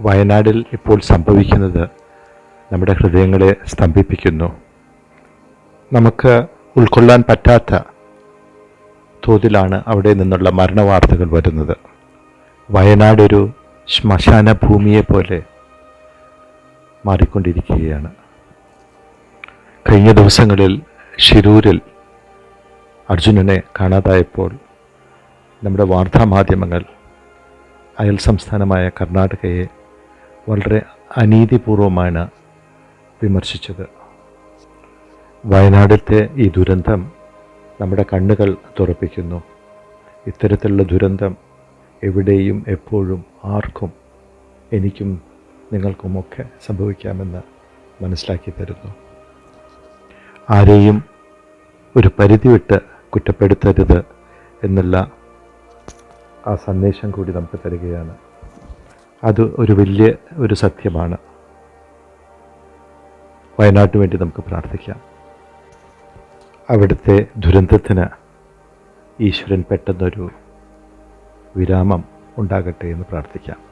വയനാടിൽ ഇപ്പോൾ സംഭവിക്കുന്നത് നമ്മുടെ ഹൃദയങ്ങളെ സ്തംഭിപ്പിക്കുന്നു. നമുക്ക് ഉൾക്കൊള്ളാൻ പറ്റാത്ത തോതിലാണ് അവിടെ നിന്നുള്ള മരണവാർത്തകൾ വരുന്നത്. വയനാടൊരു ശ്മശാന ഭൂമിയെ പോലെ മാറിക്കൊണ്ടിരിക്കുകയാണ്. കഴിഞ്ഞ ദിവസങ്ങളിൽ ഷിരൂരിൽ അർജുനനെ കാണാതായപ്പോൾ നമ്മുടെ വാർത്താമാധ്യമങ്ങൾ അയൽ സംസ്ഥാനമായ കർണാടകയെ വളരെ അനീതിപൂർവമാണ് വിമർശിച്ചത്. വയനാടിലത്തെ ഈ ദുരന്തം നമ്മുടെ കണ്ണുകൾ തുറപ്പിക്കുന്നു. ഇത്തരത്തിലുള്ള ദുരന്തം എവിടെയും എപ്പോഴും ആർക്കും എനിക്കും നിങ്ങൾക്കുമൊക്കെ സംഭവിക്കാമെന്ന് മനസ്സിലാക്കി തരുന്നു. ആരെയും ഒരു പരിധി വിട്ട് കുറ്റപ്പെടുത്തരുത് എന്നുള്ള ആ സന്ദേശം കൂടി നമുക്ക് തരികയാണ്. അത് ഒരു വലിയ ഒരു സത്യമാണ്. വയനാട്ടിന് വേണ്ടി നമുക്ക് പ്രാർത്ഥിക്കാം. അവിടുത്തെ ദുരന്തത്തിന് ഈശ്വരൻ പെട്ടെന്നൊരു വിരാമം ഉണ്ടാകട്ടെ എന്ന് പ്രാർത്ഥിക്കാം.